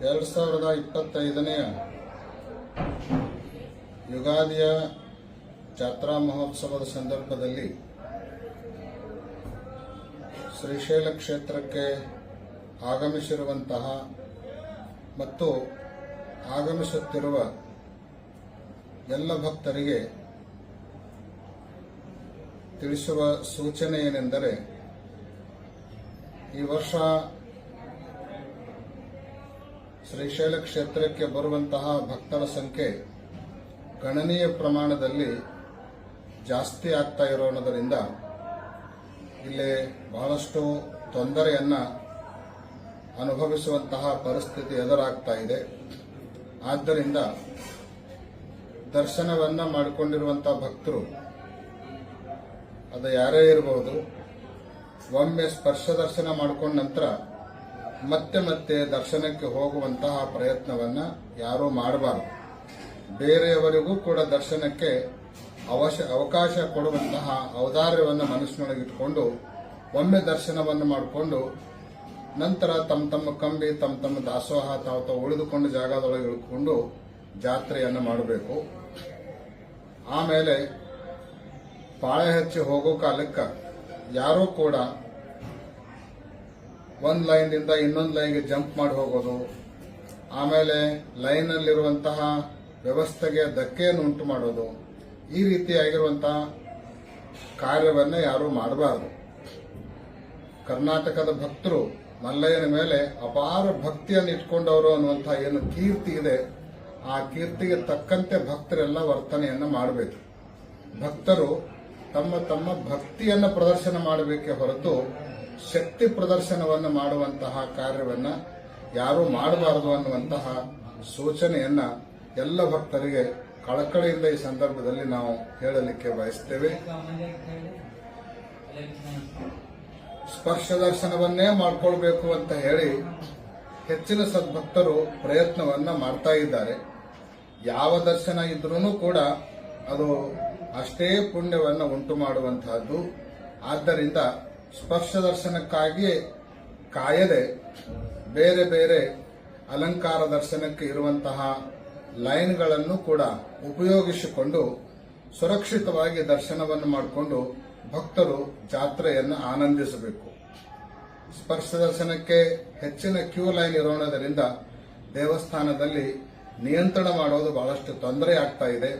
ಎರಡು ಸಾವಿರದ ಇಪ್ಪತ್ತೈದನೆಯ ಯುಗಾದಿಯ ಜಾತ್ರಾ ಮಹೋತ್ಸವದ ಸಂದರ್ಭದಲ್ಲಿ ಶ್ರೀಶೈಲ ಕ್ಷೇತ್ರಕ್ಕೆ ಆಗಮಿಸಿರುವಂತಹ ಮತ್ತು ಆಗಮಿಸುತ್ತಿರುವ ಎಲ್ಲ ಭಕ್ತರಿಗೆ ತಿಳಿಸುವ ಸೂಚನೆ ಏನೆಂದರೆ ಈ ವರ್ಷ ಶ್ರೀಶೈಲ ಕ್ಷೇತ್ರಕ್ಕೆ ಬರುವಂತಹ ಭಕ್ತರ ಸಂಖ್ಯೆ ಗಣನೀಯ ಪ್ರಮಾಣದಲ್ಲಿ ಜಾಸ್ತಿ ಆಗ್ತಾ ಇರೋದರಿಂದ ಇಲ್ಲಿ ಬಹಳಷ್ಟು ತೊಂದರೆಯನ್ನ ಅನುಭವಿಸುವಂತಹ ಪರಿಸ್ಥಿತಿ ಎದುರಾಗ್ತಾ ಇದೆ. ಆದ್ದರಿಂದ ದರ್ಶನವನ್ನ ಮಾಡಿಕೊಂಡಿರುವಂಥ ಭಕ್ತರು, ಅದು ಯಾರೇ ಇರಬಹುದು ಒಮ್ಮೆ ಸ್ಪರ್ಶ ದರ್ಶನ ಮಾಡಿಕೊಂಡ ನಂತರ ಮತ್ತೆ ಮತ್ತೆ ದರ್ಶನಕ್ಕೆ ಹೋಗುವಂತಹ ಪ್ರಯತ್ನವನ್ನ ಯಾರೂ ಮಾಡಬಾರದು. ಬೇರೆಯವರಿಗೂ ಕೂಡ ದರ್ಶನಕ್ಕೆ ಅವಶ, ಅವಕಾಶ ಕೊಡುವಂತಹ ಔದಾರ್ಯವನ್ನು ಮನಸ್ಸಿನೊಳಗಿಟ್ಕೊಂಡು ಒಮ್ಮೆ ದರ್ಶನವನ್ನು ಮಾಡಿಕೊಂಡು ನಂತರ ತಮ್ಮ ತಮ್ಮ ಕಂಬಿ, ತಮ್ಮ ತಮ್ಮ ದಾಸೋಹ ತಾವು ತಾವು ಉಳಿದುಕೊಂಡು ಜಾಗದೊಳಗೆ ಇಳ್ಕೊಂಡು ಜಾತ್ರೆಯನ್ನು ಮಾಡಬೇಕು. ಆಮೇಲೆ ಪಾಳೆ ಹಚ್ಚಿ ಹೋಗೋ ಕಾಲಕ್ಕೆ ಯಾರೂ ಕೂಡ ಒಂದು ಲೈನ್ನಿಂದ ಇನ್ನೊಂದು ಲೈನ್ಗೆ ಜಂಪ್ ಮಾಡಿ ಹೋಗೋದು. ಆಮೇಲೆ ಲೈನಲ್ಲಿರುವಂತಹ ವ್ಯವಸ್ಥೆಗೆ ಧಕ್ಕೆಯನ್ನು ಉಂಟು ಮಾಡೋದು. ಈ ರೀತಿಯಾಗಿರುವಂತಹ ಕಾರ್ಯವನ್ನ ಯಾರೂ ಮಾಡಬಾರದು. ಕರ್ನಾಟಕದ ಭಕ್ತರು ಮಲ್ಲಯ್ಯನ ಮೇಲೆ ಅಪಾರ ಭಕ್ತಿಯನ್ನು ಇಟ್ಕೊಂಡವರು ಅನ್ನುವಂತಹ ಏನು ಕೀರ್ತಿ ಇದೆ. ಆ ಕೀರ್ತಿಗೆ ತಕ್ಕಂತೆ ಭಕ್ತರೆಲ್ಲ ವರ್ತನೆಯನ್ನ ಮಾಡಬೇಕು. ಭಕ್ತರು ತಮ್ಮ ತಮ್ಮ ಭಕ್ತಿಯನ್ನ ಪ್ರದರ್ಶನ ಮಾಡಬೇಕೇ ಹೊರತು ಶಕ್ತಿ ಪ್ರದರ್ಶನವನ್ನು ಮಾಡುವಂತಹ ಕಾರ್ಯವನ್ನ ಯಾರೂ ಮಾಡಬಾರದು ಅನ್ನುವಂತಹ ಸೂಚನೆಯನ್ನ ಎಲ್ಲ ಭಕ್ತರಿಗೆ ಕಳಕಳಿಯಿಂದ ಈ ಸಂದರ್ಭದಲ್ಲಿ ನಾವು ಹೇಳಲಿಕ್ಕೆ ಬಯಸ್ತೇವೆ. ಸ್ಪರ್ಶ ದರ್ಶನವನ್ನೇ ಮಾಡಿಕೊಳ್ಬೇಕು ಅಂತ ಹೇಳಿ ಹೆಚ್ಚಿನ ಸದ್ಭಕ್ತರು ಪ್ರಯತ್ನವನ್ನ ಮಾಡ್ತಾ ಇದ್ದಾರೆ. ಯಾವ ದರ್ಶನ ಇದ್ರೂ ಕೂಡ ಅದು ಅಷ್ಟೇ ಪುಣ್ಯವನ್ನು ಉಂಟು ಮಾಡುವಂತಹದ್ದು. ಆದ್ದರಿಂದ ಸ್ಪರ್ಶ ದರ್ಶನಕ್ಕಾಗಿ ಕಾಯದೆ ಬೇರೆ ಬೇರೆ ಅಲಂಕಾರ ದರ್ಶನಕ್ಕೆ ಇರುವಂತಹ ಲೈನ್ಗಳನ್ನು ಕೂಡ ಉಪಯೋಗಿಸಿಕೊಂಡು ಸುರಕ್ಷಿತವಾಗಿ ದರ್ಶನವನ್ನು ಮಾಡಿಕೊಂಡು ಭಕ್ತರು ಜಾತ್ರೆಯನ್ನು ಆನಂದಿಸಬೇಕು. ಸ್ಪರ್ಶ ದರ್ಶನಕ್ಕೆ ಹೆಚ್ಚಿನ ಕ್ಯೂ ಲೈನ್ ಇರೋಣದರಿಂದ ದೇವಸ್ಥಾನದಲ್ಲಿ ನಿಯಂತ್ರಣ ಮಾಡೋದು ಬಹಳಷ್ಟು ತೊಂದರೆ ಆಗ್ತಾ ಇದೆ.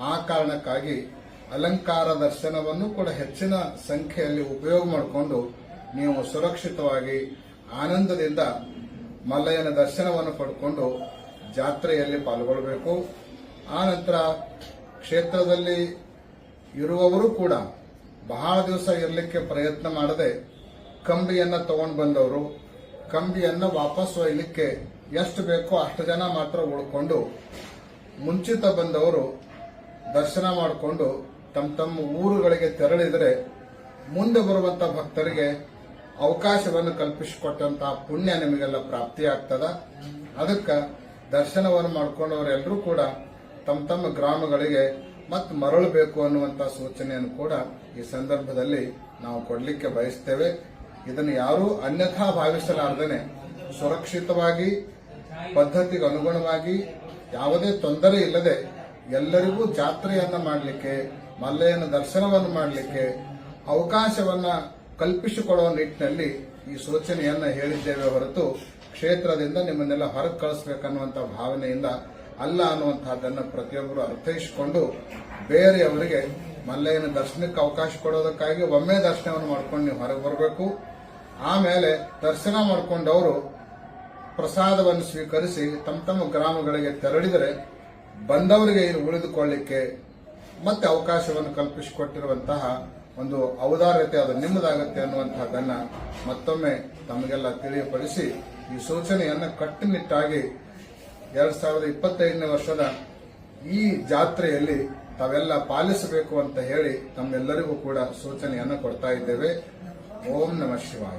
ಆ ಕಾರಣಕ್ಕಾಗಿ ಅಲಂಕಾರ ದರ್ಶನವನ್ನು ಕೂಡ ಹೆಚ್ಚಿನ ಸಂಖ್ಯೆಯಲ್ಲಿ ಉಪಯೋಗ ಮಾಡಿಕೊಂಡು ನೀವು ಸುರಕ್ಷಿತವಾಗಿ ಆನಂದದಿಂದ ಮಲ್ಲಯ್ಯನ ದರ್ಶನವನ್ನು ಪಡ್ಕೊಂಡು ಜಾತ್ರೆಯಲ್ಲಿ ಪಾಲ್ಗೊಳ್ಳಬೇಕು ಆ ನಂತರ ಕ್ಷೇತ್ರದಲ್ಲಿ ಇರುವವರು ಕೂಡ ಬಹಳ ದಿವಸ ಇರಲಿಕ್ಕೆ ಪ್ರಯತ್ನ ಮಾಡದೆ ಕಂಬಿಯನ್ನ ತಗೊಂಡು ಬಂದವರು. ಕಂಬಿಯನ್ನು ವಾಪಸ್ ಒಯ್ಯಲಿಕ್ಕೆ ಎಷ್ಟು ಬೇಕೋ ಅಷ್ಟು ಜನ ಮಾತ್ರ ಉಳ್ಕೊಂಡು ಮುಂಚಿತ ಬಂದವರು ದರ್ಶನ ಮಾಡಿಕೊಂಡು ತಮ್ಮ ತಮ್ಮ ಊರುಗಳಿಗೆ ತೆರಳಿದರೆ ಮುಂದೆ ಬರುವಂತ ಭಕ್ತರಿಗೆ ಅವಕಾಶವನ್ನು ಕಲ್ಪಿಸಿಕೊಟ್ಟಂತಹ ಪುಣ್ಯ ನಿಮಗೆಲ್ಲ ಪ್ರಾಪ್ತಿಯಾಗ್ತದ. ಅದಕ್ಕೆ ದರ್ಶನವನ್ನು ಮಾಡ್ಕೊಂಡವರೆಲ್ಲರೂ ಕೂಡ ತಮ್ಮ ತಮ್ಮ ಗ್ರಾಮಗಳಿಗೆ ಮತ್ತೆ ಮರಳಬೇಕು ಅನ್ನುವಂತ ಸೂಚನೆಯನ್ನು ಕೂಡ ಈ ಸಂದರ್ಭದಲ್ಲಿ ನಾವು ಕೊಡಲಿಕ್ಕೆ ಬಯಸ್ತೇವೆ. ಇದನ್ನು ಯಾರೂ ಅನ್ಯಥಾ ಭಾವಿಸಲಾರದೇನೆ ಸುರಕ್ಷಿತವಾಗಿ ಪದ್ಧತಿಗೆ ಅನುಗುಣವಾಗಿ ಯಾವುದೇ ತೊಂದರೆ ಇಲ್ಲದೆ ಎಲ್ಲರಿಗೂ ಜಾತ್ರೆಯನ್ನ ಮಾಡಲಿಕ್ಕೆ ಮಲ್ಲಯ್ಯನ ದರ್ಶನವನ್ನು ಮಾಡಲಿಕ್ಕೆ ಅವಕಾಶವನ್ನ ಕಲ್ಪಿಸಿಕೊಡುವ ನಿಟ್ಟಿನಲ್ಲಿ ಈ ಸೂಚನೆಯನ್ನ ಹೇಳಿದ್ದೇವೆ ಹೊರತು ಕ್ಷೇತ್ರದಿಂದ ನಿಮ್ಮನ್ನೆಲ್ಲ ಹೊರಗೆ ಕಳಿಸಬೇಕನ್ನುವಂತಹ ಭಾವನೆಯಿಂದ ಅಲ್ಲ ಅನ್ನುವಂತಹದ್ದನ್ನು ಪ್ರತಿಯೊಬ್ಬರು ಅರ್ಥೈಸಿಕೊಂಡು ಬೇರೆಯವರಿಗೆ ಮಲ್ಲಯ್ಯನ ದರ್ಶನಕ್ಕೆ ಅವಕಾಶ ಕೊಡೋದಕ್ಕಾಗಿ ಒಮ್ಮೆ ದರ್ಶನವನ್ನು ಮಾಡ್ಕೊಂಡು ನೀವು ಹೊರಗೆ ಬರಬೇಕು. ಆಮೇಲೆ ದರ್ಶನ ಮಾಡಿಕೊಂಡವರು ಪ್ರಸಾದವನ್ನು ಸ್ವೀಕರಿಸಿ ತಮ್ಮ ತಮ್ಮ ಗ್ರಾಮಗಳಿಗೆ ತೆರಳಿದರೆ ಬಂದವರಿಗೆ ಇಲ್ಲಿ ಉಳಿದುಕೊಳ್ಳಿಕ್ಕೆ ಮತ್ತೆ ಅವಕಾಶವನ್ನು ಕಲ್ಪಿಸಿಕೊಟ್ಟಿರುವಂತಹ ಒಂದು ಔದಾರ್ಯತೆ ಅದು ನಿಮ್ಮದಾಗತ್ತೆ ಅನ್ನುವಂತಹದನ್ನ ಮತ್ತೊಮ್ಮೆ ತಮಗೆಲ್ಲ ತಿಳಿಯಪಡಿಸಿ ಈ ಸೂಚನೆಯನ್ನು ಕಟ್ಟುನಿಟ್ಟಾಗಿ ಎರಡ್ ಸಾವಿರದ ಇಪ್ಪತ್ತೈದನೇ ವರ್ಷದ ಈ ಜಾತ್ರೆಯಲ್ಲಿ ತಾವೆಲ್ಲ ಪಾಲಿಸಬೇಕು ಅಂತ ಹೇಳಿ ತಮ್ಮೆಲ್ಲರಿಗೂ ಕೂಡ ಸೂಚನೆಯನ್ನು ಕೊಡ್ತಾ ಇದ್ದೇವೆ. ಓಂ ನಮಃ ಶಿವಾಯ.